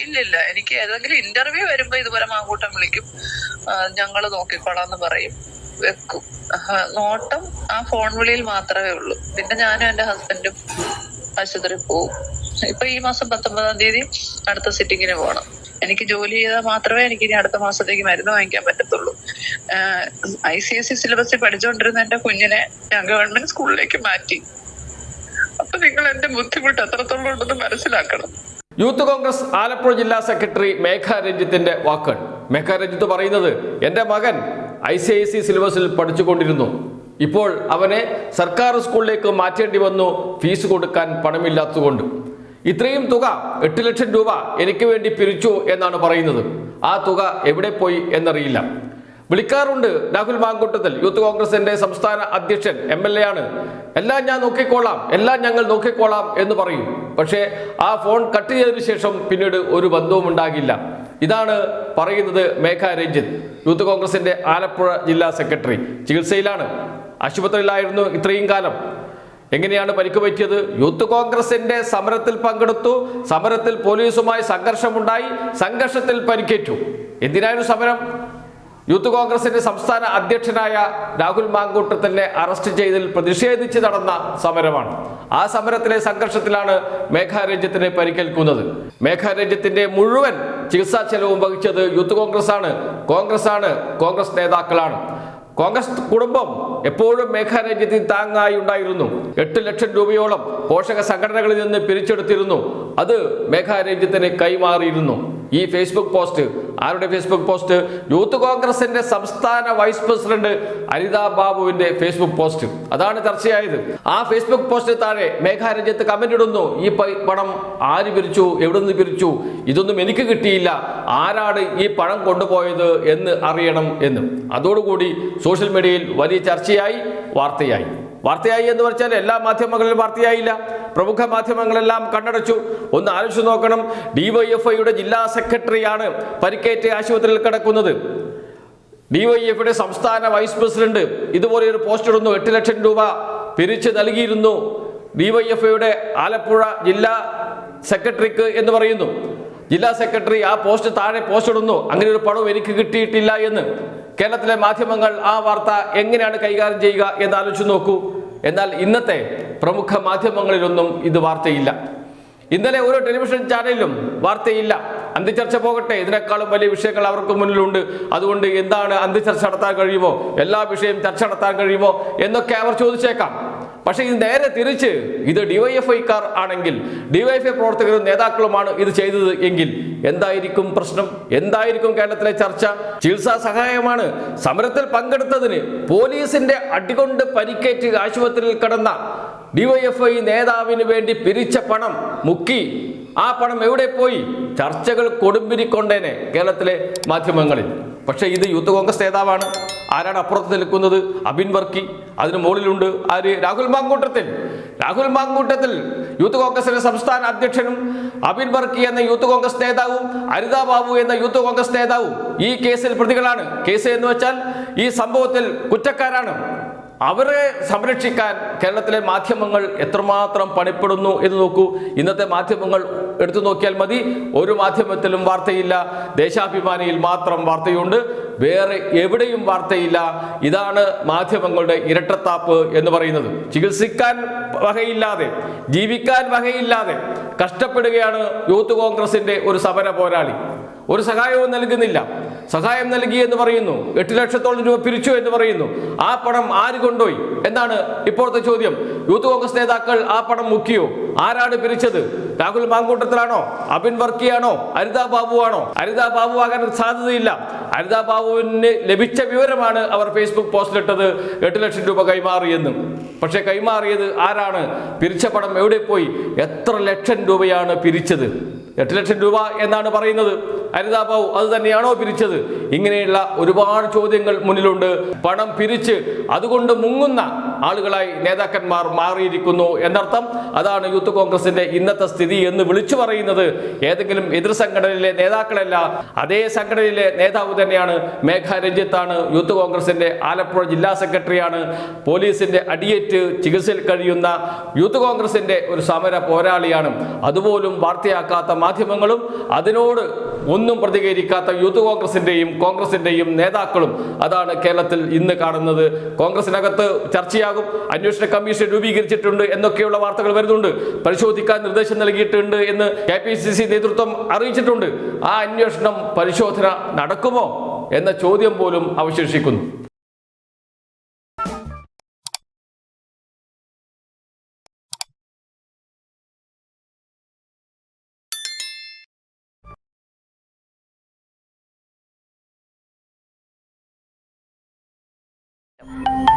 ഇല്ലില്ല എനിക്ക് ഏതെങ്കിലും ഇന്റർവ്യൂ വരുമ്പോ ഇതുപോലെ മാങ്കൂട്ടം വിളിക്കും. ഞങ്ങൾ നോക്കിക്കോളാന്ന് പറയും. വെക്കും. നോട്ടം ആ ഫോൺ വിളിയിൽ മാത്രമേ ഉള്ളൂ. പിന്നെ ഞാനും എന്റെ ഹസ്ബൻഡും ആശുപത്രി പോവും. ഇപ്പൊ ഈ മാസം പത്തൊമ്പതാം തീയതി അടുത്ത സിറ്റിങ്ങിന് പോകണം എനിക്ക് ജോലി ചെയ്താൽ മാത്രമേ എനിക്ക് ഇനി അടുത്ത മാസത്തേക്ക് മരുന്ന് വാങ്ങിക്കാൻ പറ്റത്തുള്ളൂ. ഐ സി എസ് സി സിലബസിൽ പഠിച്ചുകൊണ്ടിരുന്ന എന്റെ കുഞ്ഞിനെ ഞാൻ ഗവൺമെന്റ് സ്കൂളിലേക്ക് മാറ്റി. അപ്പൊ നിങ്ങൾ എന്റെ ബുദ്ധിമുട്ട് എത്രത്തോളം ഉണ്ടെന്ന് മനസ്സിലാക്കണം. യൂത്ത് കോൺഗ്രസ് ആലപ്പുഴ ജില്ലാ സെക്രട്ടറി മേഘ രഞ്ജിത്തിന്റെ വാക്കുകൾ. മേഘ രഞ്ജിത്ത് പറയുന്നത് എന്റെ മകൻ ഐ സി ഐ സി സിലബസിൽ പഠിച്ചുകൊണ്ടിരുന്നു. ഇപ്പോൾ അവനെ സർക്കാർ സ്കൂളിലേക്ക് മാറ്റേണ്ടി വന്നു ഫീസ് കൊടുക്കാൻ പണമില്ലാത്തതുകൊണ്ട്. ഇത്രയും തുക എട്ട് ലക്ഷം രൂപ എനിക്ക് വേണ്ടി പിരിച്ചു എന്നാണ് പറയുന്നത്. ആ തുക എവിടെ പോയി എന്നറിയില്ല. വിളിക്കാറുണ്ട് രാഹുൽ മാങ്കൂട്ടത്തിൽ യൂത്ത് കോൺഗ്രസിന്റെ സംസ്ഥാന അധ്യക്ഷൻ എം എൽ എ ആണ്. എല്ലാം ഞാൻ നോക്കിക്കോളാം എല്ലാം ഞങ്ങൾ നോക്കിക്കോളാം എന്ന് പറയും. പക്ഷേ ആ ഫോൺ കട്ട് ചെയ്തതിനു ശേഷം പിന്നീട് ഒരു ബന്ധവും ഉണ്ടാകില്ല. ഇതാണ് പറയുന്നത് മേഘ രഞ്ജിത്ത് യൂത്ത് കോൺഗ്രസിന്റെ ആലപ്പുഴ ജില്ലാ സെക്രട്ടറി. ചികിത്സയിലാണ്. ആശുപത്രിയിലായിരുന്നു ഇത്രയും കാലം. എങ്ങനെയാണ് പരിക്ക് പറ്റിയത്? യൂത്ത് കോൺഗ്രസിന്റെ സമരത്തിൽ പങ്കെടുത്തു. സമരത്തിൽ പോലീസുമായി സംഘർഷമുണ്ടായി. സംഘർഷത്തിൽ പരിക്കേറ്റു. എന്തിനായിരുന്നു സമരം? യൂത്ത് കോൺഗ്രസിന്റെ സംസ്ഥാന അധ്യക്ഷനായ രാഹുൽ മാങ്കൂട്ടത്തിനെ അറസ്റ്റ് ചെയ്തതിൽ പ്രതിഷേധിച്ച് നടന്ന സമരമാണ്. ആ സമരത്തിലെ സംഘർഷത്തിലാണ് മേഘ രഞ്ജിത്തിനെ പരിക്കേൽക്കുന്നത്. മേഘ മുഴുവൻ ചികിത്സാ ചെലവും വഹിച്ചത് യൂത്ത് കോൺഗ്രസ് ആണ് കോൺഗ്രസ് ആണ് കോൺഗ്രസ് നേതാക്കളാണ്. കോൺഗ്രസ് കുടുംബം എപ്പോഴും മേഘ താങ്ങായി ഉണ്ടായിരുന്നു. എട്ട് ലക്ഷം രൂപയോളം പോഷക സംഘടനകളിൽ നിന്ന് പിരിച്ചെടുത്തിരുന്നു. അത് മേഘ കൈമാറിയിരുന്നു. ഈ ഫേസ്ബുക്ക് പോസ്റ്റ് ആരുടെ ഫേസ്ബുക്ക് പോസ്റ്റ് യൂത്ത് കോൺഗ്രസിന്റെ സംസ്ഥാന വൈസ് പ്രസിഡന്റ് അനിത ബാബുവിന്റെ ഫേസ്ബുക്ക് പോസ്റ്റ് അതാണ് ചർച്ചയായത്. ആ ഫേസ്ബുക്ക് പോസ്റ്റ് താഴെ മേഘാരഞ്ജത്ത് കമന്റ് ഇടുന്നു. ഈ പണം ആര് പിരിച്ചു? എവിടെ നിന്ന് പിരിച്ചു? ഇതൊന്നും എനിക്ക് കിട്ടിയില്ല. ആരാണ് ഈ പണം കൊണ്ടുപോയത് എന്ന് അറിയണം എന്ന്. അതോടുകൂടി സോഷ്യൽ മീഡിയയിൽ വലിയ ചർച്ചയായി വാർത്തയായി. വാർത്തയായി എന്ന് പറഞ്ഞാൽ എല്ലാ മാധ്യമങ്ങളിലും വാർത്തയായില്ല. പ്രമുഖ മാധ്യമങ്ങളെല്ലാം കണ്ണടച്ചു. ഒന്ന് ആലോചിച്ച് നോക്കണം. ഡിവൈഎഫ്ഐയുടെ ജില്ലാ സെക്രട്ടറിയാണ് പരിക്കേറ്റ് ആശുപത്രിയിൽ കിടക്കുന്നത്. ഡിവൈഎഫിയുടെ സംസ്ഥാന വൈസ് പ്രസിഡന്റ് ഇതുപോലെ ഒരു പോസ്റ്റ് ഇടുന്നു. എട്ട് ലക്ഷം രൂപ പിരിച്ചു നൽകിയിരുന്നു ഡിവൈഎഫ്ഐയുടെ ആലപ്പുഴ ജില്ലാ സെക്രട്ടറിക്ക് എന്ന് പറയുന്നു. ജില്ലാ സെക്രട്ടറി ആ പോസ്റ്റ് താഴെ പോസ്റ്റ് ഇടുന്നു. അങ്ങനെ ഒരു പണം എനിക്ക് കിട്ടിയിട്ടില്ല എന്ന്. കേരളത്തിലെ മാധ്യമങ്ങൾ ആ വാർത്ത എങ്ങനെയാണ് കൈകാര്യം ചെയ്യുക എന്ന് ആലോചിച്ച് നോക്കൂ. എന്നാൽ ഇന്നത്തെ പ്രമുഖ മാധ്യമങ്ങളിലൊന്നും ഇത് വാർത്തയില്ല. ഇന്നലെ ഓരോ ടെലിവിഷൻ ചാനലിലും വാർത്തയില്ല. അന്തിച്ചർച്ച പോകട്ടെ ഇതിനേക്കാളും വലിയ വിഷയങ്ങൾ അവർക്ക് മുന്നിലുണ്ട്. അതുകൊണ്ട് എന്താണ് അന്തിച്ചർച്ച നടത്താൻ കഴിയുമോ? എല്ലാ വിഷയം ചർച്ച നടത്താൻ കഴിയുമോ? എന്നൊക്കെ അവർ ചോദിച്ചേക്കാം. പക്ഷേ ഇത് നേരെ തിരിച്ച് ഇത് ഡിവൈഎഫ്ഐക്കാർ ആണെങ്കിൽ ഡിവൈഎഫ്ഐ പ്രവർത്തകരും നേതാക്കളുമാണ് ഇത് ചെയ്തത് എങ്കിൽ എന്തായിരിക്കും പ്രശ്നം? എന്തായിരിക്കും കേരളത്തിലെ ചർച്ച? ചികിത്സാ സഹായമാണ് സമരത്തിൽ പങ്കെടുത്തതിന് പോലീസിന്റെ അടികൊണ്ട് പരിക്കേറ്റ് ആശുപത്രിയിൽ കിടന്ന ഡിവൈഎഫ്ഐ നേതാവിന് വേണ്ടി പിരിച്ച പണം മുക്കി. ആ പണം എവിടെ പോയി? ചർച്ചകൾ കൊടുമ്പിരിക്കൊണ്ടേനെ കേരളത്തിലെ മാധ്യമങ്ങളിൽ. പക്ഷേ ഇത് യൂത്ത് കോൺഗ്രസ് നേതാവാണ്. ആരാണ് അപ്പുറത്ത് നിൽക്കുന്നത്? അബിൻ വർക്കി. അതിന് മുകളിലുണ്ട് ആര്? രാഹുൽ മാങ്കൂട്ടത്തിൽ. രാഹുൽ മാങ്കൂട്ടത്തിൽ യൂത്ത് കോൺഗ്രസിന്റെ സംസ്ഥാന അധ്യക്ഷനും അബിൻ വർക്കി എന്ന യൂത്ത് കോൺഗ്രസ് നേതാവും അരിത ബാബു എന്ന യൂത്ത് കോൺഗ്രസ് നേതാവും ഈ കേസിൽ പ്രതികളാണ്. കേസ് എന്ന് വെച്ചാൽ ഈ സംഭവത്തിൽ കുറ്റക്കാരാണ്. അവരെ സംരക്ഷിക്കാൻ കേരളത്തിലെ മാധ്യമങ്ങൾ എത്രമാത്രം പണിപ്പെടുന്നു എന്ന് നോക്കൂ. ഇന്നത്തെ മാധ്യമങ്ങൾ എടുത്തു നോക്കിയാൽ മതി. ഒരു മാധ്യമത്തിലും വാർത്തയില്ല. ദേശാഭിമാനിയിൽ മാത്രം വാർത്തയുണ്ട്. വേറെ എവിടെയും വാർത്തയില്ല. ഇതാണ് മാധ്യമങ്ങളുടെ ഇരട്ടത്താപ്പ് എന്ന് പറയുന്നത്. ചികിത്സിക്കാൻ വകയില്ലാതെ ജീവിക്കാൻ വകയില്ലാതെ കഷ്ടപ്പെടുകയാണ് യൂത്ത് കോൺഗ്രസിന്റെ ഒരു സമര പോരാളി. ഒരു സഹായവും നൽകുന്നില്ല. സഹായം നൽകി എന്ന് പറയുന്നു. എട്ട് ലക്ഷത്തോളം രൂപ പിരിച്ചു എന്ന് പറയുന്നു. ആ പണം ആര് കൊണ്ടുപോയി? എന്നാണ് ഇപ്പോഴത്തെ ചോദ്യം. യൂത്ത് കോൺഗ്രസ് നേതാക്കൾ ആ പണം മുക്കിയോ? ആരാണ് പിരിച്ചത്? രാഹുൽ മാങ്കൂട്ടത്തിലാണോ? അബിൻ വർക്കിയാണോ? അരിതാ ബാബു ആണോ അരിതാ ബാബു ആകാൻ സാധ്യതയില്ല. അരിതാ ബാബുവിന് ലഭിച്ച വിവരമാണ് അവർ ഫേസ്ബുക്ക് പോസ്റ്റിലിട്ടത്. എട്ട് ലക്ഷം രൂപ കൈമാറിയെന്നും. പക്ഷെ കൈമാറിയത് ആരാണ്? പിരിച്ച പണം എവിടെ പോയി? എത്ര ലക്ഷം രൂപയാണ് പിരിച്ചത്? എട്ട് ലക്ഷം രൂപ എന്നാണ് പറയുന്നത്. അനിതാ ബാബു അത് തന്നെയാണോ പിരിച്ചത്? ഇങ്ങനെയുള്ള ഒരുപാട് ചോദ്യങ്ങൾ മുന്നിലുണ്ട്. പണം പിരിച്ച് അതുകൊണ്ട് മുങ്ങുന്ന ആളുകളായി നേതാക്കന്മാർ മാറിയിരിക്കുന്നു എന്നർത്ഥം. അതാണ് യൂത്ത് കോൺഗ്രസിന്റെ ഇന്നത്തെ സ്ഥിതി എന്ന് വിളിച്ചു പറയുന്നത്. ഏതെങ്കിലും എതിർ സംഘടനയിലെ നേതാക്കളല്ല അതേ സംഘടനയിലെ നേതാവ് തന്നെയാണ് മേഘ രഞ്ജിത്താണ്. യൂത്ത് കോൺഗ്രസിന്റെ ആലപ്പുഴ ജില്ലാ സെക്രട്ടറിയാണ്. പോലീസിന്റെ അടിയേറ്റ് ചികിത്സയിൽ കഴിയുന്ന യൂത്ത് കോൺഗ്രസിന്റെ ഒരു സമര പോരാളിയാണ്. അതുപോലും വാർത്തയാക്കാത്ത മാധ്യമങ്ങളും അതിനോട് ഒന്നും പ്രതികരിക്കാത്ത യൂത്ത് കോൺഗ്രസിന്റെയും കോൺഗ്രസിന്റെയും നേതാക്കളും അതാണ് കേരളത്തിൽ ഇന്ന് കാണുന്നത്. കോൺഗ്രസിനകത്ത് ചർച്ചയാകും അന്വേഷണ കമ്മീഷൻ രൂപീകരിച്ചിട്ടുണ്ട് എന്നൊക്കെയുള്ള വാർത്തകൾ വരുന്നുണ്ട്. പരിശോധിക്കാൻ നിർദ്ദേശം നൽകിയിട്ടുണ്ട് എന്ന് കെ പി സി സി നേതൃത്വം അറിയിച്ചിട്ടുണ്ട്. ആ അന്വേഷണം പരിശോധന നടക്കുമോ എന്ന ചോദ്യം പോലും അവശേഷിക്കുന്നു. you